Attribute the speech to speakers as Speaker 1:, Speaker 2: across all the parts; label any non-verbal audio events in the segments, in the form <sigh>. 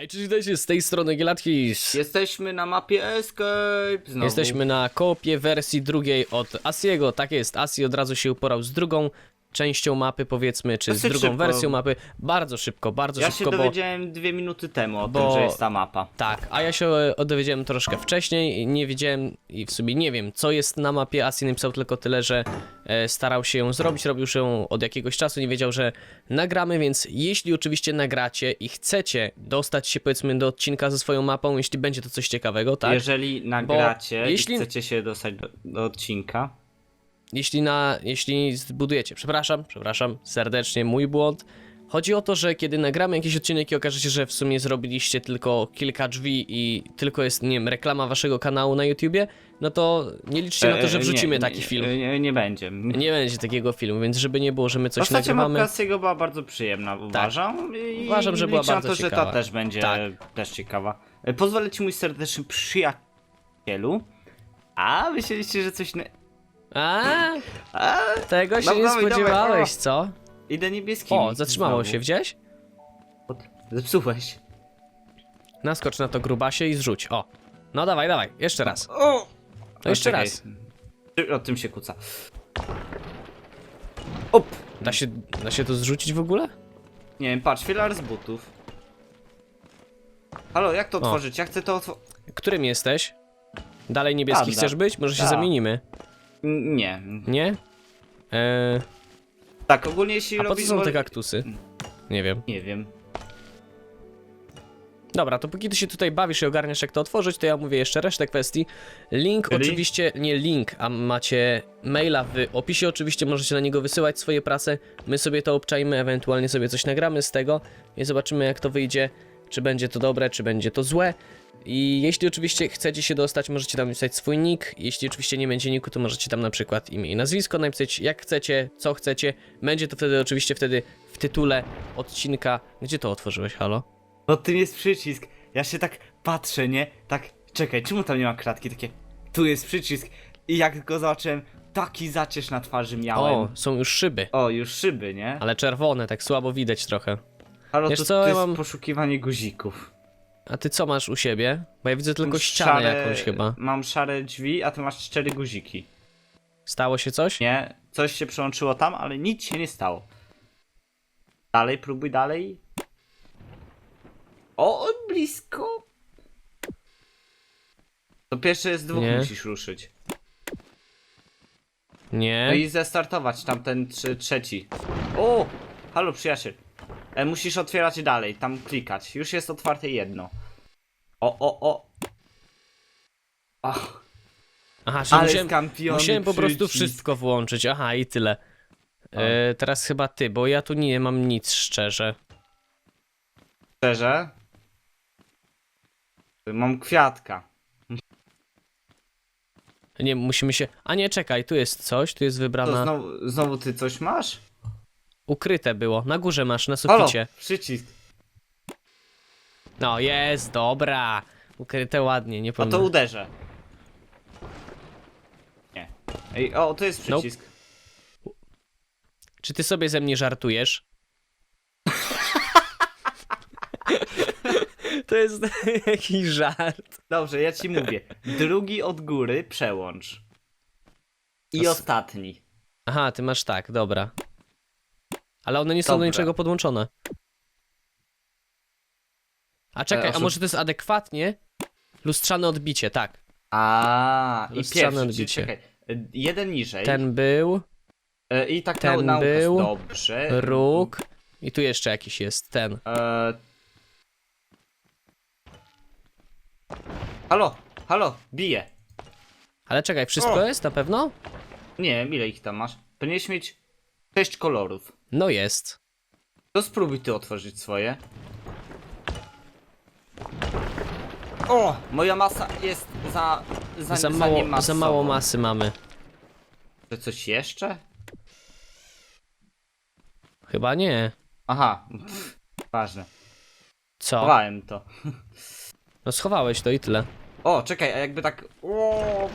Speaker 1: Hej, cześć, witajcie z tej strony Gilatkis.
Speaker 2: Jesteśmy na mapie Escape znowu.
Speaker 1: Jesteśmy na kopie wersji drugiej od Asiego. Tak jest, Asi od razu się uporał z drugą częścią mapy, powiedzmy, czy z
Speaker 2: Dosyć
Speaker 1: drugą
Speaker 2: szybko.
Speaker 1: wersją mapy. Bardzo szybko, bardzo
Speaker 2: Ja się
Speaker 1: szybko, bo...
Speaker 2: dowiedziałem dwie minuty temu o
Speaker 1: bo-
Speaker 2: tym, że jest ta mapa.
Speaker 1: Tak, a ja się e, dowiedziałem troszkę wcześniej, nie wiedziałem i w sumie nie wiem, co jest na mapie. Asi napisał tylko tyle, że e, starał się ją zrobić, robił się ją od jakiegoś czasu, nie wiedział, że nagramy, więc jeśli oczywiście nagracie i chcecie dostać się powiedzmy do odcinka ze swoją mapą, jeśli będzie to coś ciekawego, tak?
Speaker 2: Jeżeli nagracie
Speaker 1: jeśli-
Speaker 2: i chcecie się dostać do, do odcinka,
Speaker 1: Jeśli na, jeśli zbudujecie, przepraszam, przepraszam, serdecznie, mój błąd. Chodzi o to, że kiedy nagramy jakiś odcinek i okaże się, że w sumie zrobiliście tylko kilka drzwi i tylko jest, nie wiem, reklama waszego kanału na YouTubie, no to nie liczcie na to, że
Speaker 2: e,
Speaker 1: wrzucimy
Speaker 2: nie,
Speaker 1: taki
Speaker 2: nie,
Speaker 1: film.
Speaker 2: Nie, nie będzie.
Speaker 1: Nie będzie takiego filmu, więc żeby nie było, że my coś
Speaker 2: Ostatnia
Speaker 1: nagrywamy.
Speaker 2: mapka Siego była bardzo przyjemna, uważam. I
Speaker 1: Uważam, że była bardzo
Speaker 2: na to, że
Speaker 1: ciekawa.
Speaker 2: ta też będzie
Speaker 1: Tak.
Speaker 2: też ciekawa. E, Pozwolę ci mój serdeczny przyjacielu. A, myśleliście, że coś...
Speaker 1: A,
Speaker 2: A,
Speaker 1: tego się
Speaker 2: Dawaj,
Speaker 1: nie
Speaker 2: dawaj,
Speaker 1: spodziewałeś, co?
Speaker 2: idę niebieskim.
Speaker 1: O, zatrzymało się, widziałeś?
Speaker 2: Zepsułeś.
Speaker 1: Naskocz na to grubasie i zrzuć, o. No dawaj, dawaj, jeszcze raz.
Speaker 2: O!
Speaker 1: No jeszcze
Speaker 2: czekaj.
Speaker 1: raz.
Speaker 2: O tym się kłóca. Op!
Speaker 1: Da się, da się to zrzucić w ogóle?
Speaker 2: Nie wiem, patrz, filar z butów. Halo, jak to otworzyć? Ja chcę to otworzyć.
Speaker 1: Którym jesteś? Dalej niebieski
Speaker 2: Panda.
Speaker 1: chcesz być? Może się
Speaker 2: Tak.
Speaker 1: zamienimy.
Speaker 2: Nie.
Speaker 1: Nie? Eee,
Speaker 2: Tak, ogólnie jeśli
Speaker 1: a po co
Speaker 2: robisz...
Speaker 1: są te kaktusy? Nie wiem.
Speaker 2: Nie wiem.
Speaker 1: Dobra, to póki ty się tutaj bawisz i ogarniasz jak to otworzyć, to ja mówię jeszcze resztę kwestii. Link
Speaker 2: Czyli?
Speaker 1: oczywiście, nie link, a macie maila w opisie, oczywiście możecie na niego wysyłać swoje prace. My sobie to obczajmy, ewentualnie sobie coś nagramy z tego i zobaczymy jak to wyjdzie, czy będzie to dobre, czy będzie to złe. I jeśli oczywiście chcecie się dostać, możecie tam napisać swój nick. Jeśli oczywiście nie będzie niku, to możecie tam na przykład imię i nazwisko napisać, jak chcecie, co chcecie. Będzie to wtedy oczywiście wtedy w tytule odcinka. Gdzie to otworzyłeś, halo?
Speaker 2: Pod tym jest przycisk. Ja się tak patrzę, nie? Tak, czekaj, czemu tam nie ma kratki? Takie, tu jest przycisk. I jak go zobaczyłem, taki zacierz na twarzy miałem.
Speaker 1: O,
Speaker 2: O,
Speaker 1: są już szyby.
Speaker 2: już szyby, nie?
Speaker 1: Ale czerwone, tak słabo widać trochę.
Speaker 2: Halo,
Speaker 1: wiesz
Speaker 2: to,
Speaker 1: co,
Speaker 2: to
Speaker 1: ja
Speaker 2: jest
Speaker 1: mam-
Speaker 2: poszukiwanie guzików.
Speaker 1: A ty co masz u siebie? Bo ja widzę tylko
Speaker 2: Mam
Speaker 1: ścianę jakąś chyba.
Speaker 2: Mam szare drzwi, a ty masz cztery guziki.
Speaker 1: Stało się coś?
Speaker 2: Nie, coś się przełączyło tam, ale nic się nie stało. Dalej, próbuj dalej. O, blisko. To pierwsze z dwóch
Speaker 1: Nie.
Speaker 2: musisz ruszyć. No
Speaker 1: Nie.
Speaker 2: i zestartować tamten trzy, trzeci. O! Halo przyjaciel. E, musisz otwierać dalej, tam klikać. Już jest otwarte jedno. O, o, o. Ach,
Speaker 1: Aha, czyli
Speaker 2: ale
Speaker 1: musiałem,
Speaker 2: skampiony
Speaker 1: musiałem po prostu
Speaker 2: przycisk.
Speaker 1: wszystko włączyć. Aha, i tyle. E, teraz chyba ty, bo ja tu nie mam nic szczerze.
Speaker 2: Szczerze? Mam kwiatka.
Speaker 1: Nie, musimy się... A nie, czekaj, tu jest coś, tu jest
Speaker 2: To
Speaker 1: wybrana...
Speaker 2: znowu, znowu ty coś masz?
Speaker 1: Ukryte było, na górze masz, na
Speaker 2: Halo,
Speaker 1: suficie.
Speaker 2: przycisk.
Speaker 1: No, jest, dobra. Ukryte ładnie, nie powiem.
Speaker 2: to uderzę. Nie. Ej, o, to jest
Speaker 1: Nope.
Speaker 2: przycisk.
Speaker 1: Czy ty sobie ze mnie żartujesz? <laughs> to jest <laughs> jakiś żart.
Speaker 2: Dobrze, ja ci mówię. Drugi od góry przełącz. I
Speaker 1: To s-
Speaker 2: ostatni.
Speaker 1: Aha, ty masz tak, dobra. Ale one nie są do
Speaker 2: Dobra.
Speaker 1: niczego podłączone. A czekaj,
Speaker 2: E,
Speaker 1: a
Speaker 2: oszu-
Speaker 1: może to jest adekwatnie? Lustrzane odbicie, tak.
Speaker 2: A, i
Speaker 1: Lustrzane
Speaker 2: pierwszy, czyli
Speaker 1: odbicie.
Speaker 2: czekaj. Jeden niżej.
Speaker 1: Ten był,
Speaker 2: E, I tak
Speaker 1: ten
Speaker 2: na
Speaker 1: był.
Speaker 2: Dobrze.
Speaker 1: róg i tu jeszcze jakiś jest, ten.
Speaker 2: E... Halo, halo, bije.
Speaker 1: Ale czekaj, wszystko
Speaker 2: O!
Speaker 1: jest na pewno?
Speaker 2: Nie wiem, ile ich tam masz. Powinieneś mieć sześć kolorów.
Speaker 1: No jest.
Speaker 2: To spróbuj ty otworzyć swoje. O! Moja masa jest za... Za,
Speaker 1: Za mało, za mało masy mamy.
Speaker 2: Że coś jeszcze?
Speaker 1: Chyba nie.
Speaker 2: Aha. Pff, ważne.
Speaker 1: Co?
Speaker 2: Chowałem to. <laughs>
Speaker 1: No schowałeś to i tyle.
Speaker 2: O, czekaj, a jakby tak... O!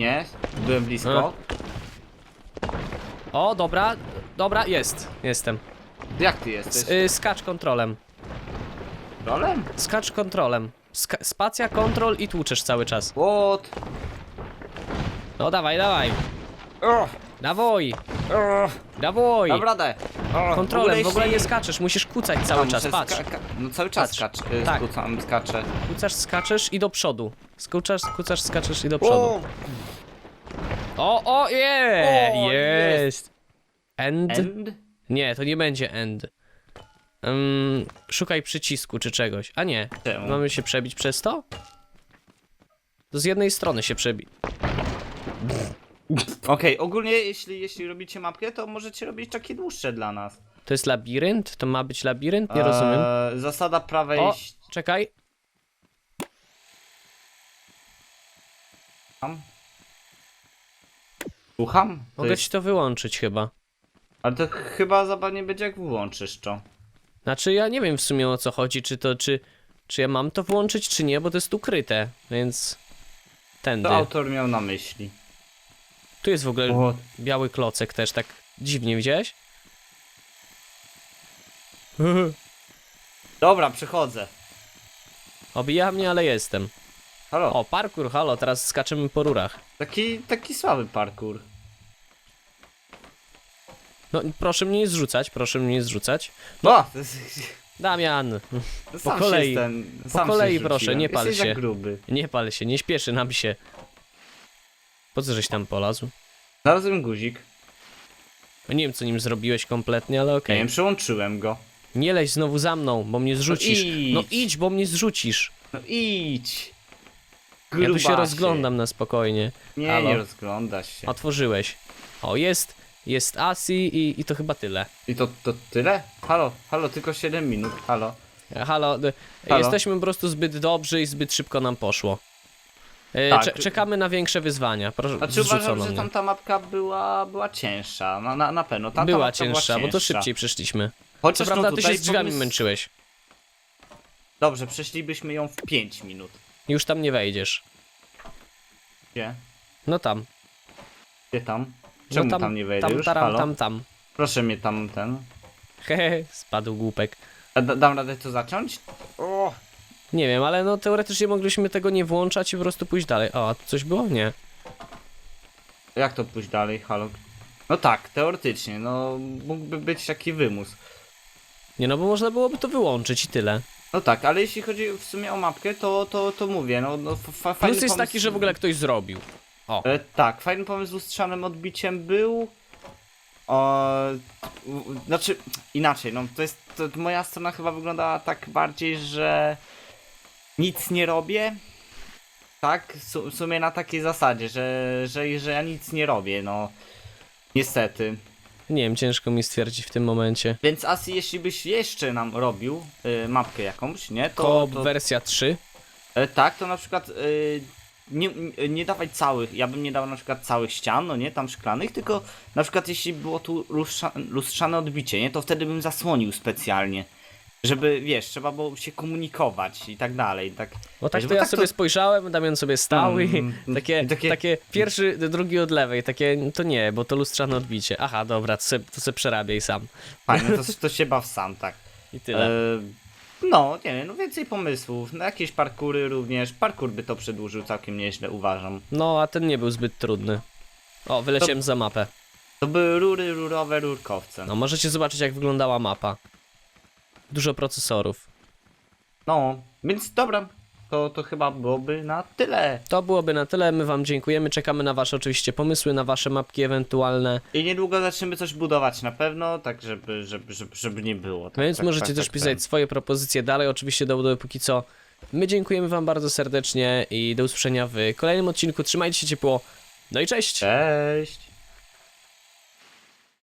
Speaker 2: Nie? Byłem blisko.
Speaker 1: O, dobra, dobra, jest. Jestem.
Speaker 2: Jak ty jesteś?
Speaker 1: y, skacz kontrolem.
Speaker 2: Kontrolem?
Speaker 1: Skacz kontrolem. Ska spacja, kontrol i tłuczesz cały czas.
Speaker 2: What?
Speaker 1: No dawaj, dawaj.
Speaker 2: O,
Speaker 1: Dawaj,
Speaker 2: o,
Speaker 1: dawaj.
Speaker 2: Dam radę. O,
Speaker 1: Kontrolem, w ogóle nie skaczesz, musisz kucać cały czas, patrz.
Speaker 2: no cały czas
Speaker 1: Patrz.
Speaker 2: skacz, y,
Speaker 1: Tak.
Speaker 2: skucam, skaczę.
Speaker 1: Kucasz, skaczesz i do przodu. Skucasz, kucasz, skaczesz i do przodu. O, o, je!
Speaker 2: O,
Speaker 1: Jest! End?
Speaker 2: End?
Speaker 1: Nie, to nie będzie end. Ym, szukaj przycisku czy czegoś. A nie,
Speaker 2: Czemu?
Speaker 1: mamy się przebić przez to? To z jednej strony się przebi.
Speaker 2: Okej, ogólnie jeśli, jeśli robicie mapkę, to możecie robić takie dłuższe dla nas.
Speaker 1: To jest labirynt? To ma być labirynt? Nie rozumiem.
Speaker 2: Eee, zasada prawej
Speaker 1: O, czekaj.
Speaker 2: Słucham? To
Speaker 1: Mogę
Speaker 2: jest...
Speaker 1: ci to wyłączyć chyba.
Speaker 2: Ale to chyba zabawnie będzie jak włączysz to.
Speaker 1: Znaczy ja nie wiem w sumie o co chodzi, czy to, czy, czy ja mam to włączyć, czy nie, bo to jest ukryte, więc... Tędy.
Speaker 2: To autor miał na myśli.
Speaker 1: Tu jest w ogóle
Speaker 2: O,
Speaker 1: biały klocek też, tak dziwnie, widziałeś? <laughs>
Speaker 2: Dobra, przechodzę.
Speaker 1: Obija mnie, ale jestem.
Speaker 2: Halo,
Speaker 1: O, parkour, halo, teraz skaczemy po rurach.
Speaker 2: taki, taki słaby parkour.
Speaker 1: No, proszę mnie nie zrzucać, proszę mnie nie zrzucać.
Speaker 2: No, to jest...
Speaker 1: Damian,
Speaker 2: sam
Speaker 1: kolei.
Speaker 2: Się ten, sam
Speaker 1: kolei, proszę, nie pal
Speaker 2: Jesteś
Speaker 1: się.
Speaker 2: gruby.
Speaker 1: nie pal się, nie śpieszy nam się. Po co żeś tam polazł?
Speaker 2: Znalazłem guzik.
Speaker 1: No Nie wiem, co nim zrobiłeś kompletnie, ale
Speaker 2: Nie
Speaker 1: okej.
Speaker 2: wiem, przełączyłem go.
Speaker 1: Nie leź znowu za mną, bo mnie zrzucisz.
Speaker 2: idź.
Speaker 1: No idź, bo mnie zrzucisz.
Speaker 2: No idź.
Speaker 1: Ja tu się
Speaker 2: Grubasie.
Speaker 1: rozglądam na spokojnie.
Speaker 2: Nie,
Speaker 1: Halo?
Speaker 2: nie rozglądasz się.
Speaker 1: Otworzyłeś. O, jest, jest Asi i, i to chyba tyle.
Speaker 2: I to, to tyle? Halo, halo, tylko 7 minut, halo.
Speaker 1: E, Halo, d-
Speaker 2: Halo?
Speaker 1: jesteśmy po prostu zbyt dobrzy i zbyt szybko nam poszło. E,
Speaker 2: Tak.
Speaker 1: cze- czekamy na większe wyzwania. Proszę,
Speaker 2: Znaczy
Speaker 1: zrzucono
Speaker 2: uważam, że
Speaker 1: mnie.
Speaker 2: tamta mapka była, była cięższa, na, na, na pewno. Tamta
Speaker 1: Była
Speaker 2: mapka
Speaker 1: cięższa,
Speaker 2: była
Speaker 1: bo to
Speaker 2: cięższa.
Speaker 1: szybciej przeszliśmy. Co
Speaker 2: Chociaż
Speaker 1: prawda
Speaker 2: no
Speaker 1: ty się z drzwiami
Speaker 2: pomysł-
Speaker 1: męczyłeś.
Speaker 2: Dobrze, przeszlibyśmy ją w 5 minut.
Speaker 1: Już tam nie wejdziesz.
Speaker 2: Gdzie?
Speaker 1: No tam.
Speaker 2: Gdzie tam? Czemu
Speaker 1: no
Speaker 2: tam,
Speaker 1: tam,
Speaker 2: nie wejdę
Speaker 1: tam,
Speaker 2: już?
Speaker 1: taram,
Speaker 2: Halo?
Speaker 1: tam, tam.
Speaker 2: Proszę mnie tam ten...
Speaker 1: Hehe, spadł głupek.
Speaker 2: A da, dam radę to zacząć? O!
Speaker 1: Nie wiem, ale no teoretycznie mogliśmy tego nie włączać i po prostu pójść dalej. O, a tu coś było? Nie.
Speaker 2: Jak to pójść dalej, halo? No tak, teoretycznie, no mógłby być taki wymus.
Speaker 1: Nie no, bo można byłoby to wyłączyć i tyle.
Speaker 2: No tak, ale jeśli chodzi w sumie o mapkę, to, to, to mówię, no, no fa- fajny
Speaker 1: Plus jest
Speaker 2: pomysł...
Speaker 1: taki, że w ogóle ktoś zrobił.
Speaker 2: E, tak, fajny pomysł z lustrzanym odbiciem był. O, u- znaczy, inaczej, no to jest. To moja strona chyba wyglądała tak bardziej, że nic nie robię. Tak, w sumie na takiej zasadzie, że, że, że ja nic nie robię, no. Niestety.
Speaker 1: Nie wiem, ciężko mi stwierdzić w tym momencie.
Speaker 2: Więc Asi, jeśli byś jeszcze nam robił y, mapkę jakąś, nie? To,
Speaker 1: Koop
Speaker 2: to,
Speaker 1: wersja 3.
Speaker 2: E, tak, to na przykład y, nie, nie- dawać całych, ja bym nie dał na przykład całych ścian, no nie, tam szklanych, tylko na przykład jeśli było tu lustrza, lustrzane odbicie, nie, to wtedy bym zasłonił specjalnie. Żeby, wiesz, trzeba było się komunikować i tak dalej, tak.
Speaker 1: Bo tak
Speaker 2: Wiesz,
Speaker 1: to
Speaker 2: bo
Speaker 1: ja
Speaker 2: tak
Speaker 1: sobie
Speaker 2: to-
Speaker 1: spojrzałem, Damian sobie stał i
Speaker 2: Mm, <laughs>
Speaker 1: takie,
Speaker 2: takie-
Speaker 1: takie pierwszy, drugi od lewej, takie, to nie, bo to lustrzane odbicie. Aha, dobra, to se, to se przerabiaj sam.
Speaker 2: Fajne, to, <laughs> to się baw sam, tak.
Speaker 1: I tyle.
Speaker 2: E, no, nie wiem, no więcej pomysłów, no jakieś parkury również, parkur by to przedłużył całkiem nieźle, uważam.
Speaker 1: No, a ten nie był zbyt trudny. O, wyleciałem za mapę.
Speaker 2: To były rury, rurowe, rurkowce.
Speaker 1: No, możecie zobaczyć jak wyglądała mapa. Dużo procesorów.
Speaker 2: No, więc dobra, to, to chyba byłoby na tyle.
Speaker 1: To byłoby na tyle, my wam dziękujemy, czekamy na wasze oczywiście pomysły, na wasze mapki ewentualne,
Speaker 2: I niedługo zaczniemy coś budować na pewno, tak żeby, żeby, żeby, żeby nie było. Tak,
Speaker 1: więc
Speaker 2: tak,
Speaker 1: możecie
Speaker 2: tak,
Speaker 1: też
Speaker 2: tak,
Speaker 1: pisać
Speaker 2: tak.
Speaker 1: swoje propozycje dalej, oczywiście do budowy póki co. My dziękujemy wam bardzo serdecznie i do usłyszenia w kolejnym odcinku, trzymajcie się ciepło, no i cześć!
Speaker 2: Cześć!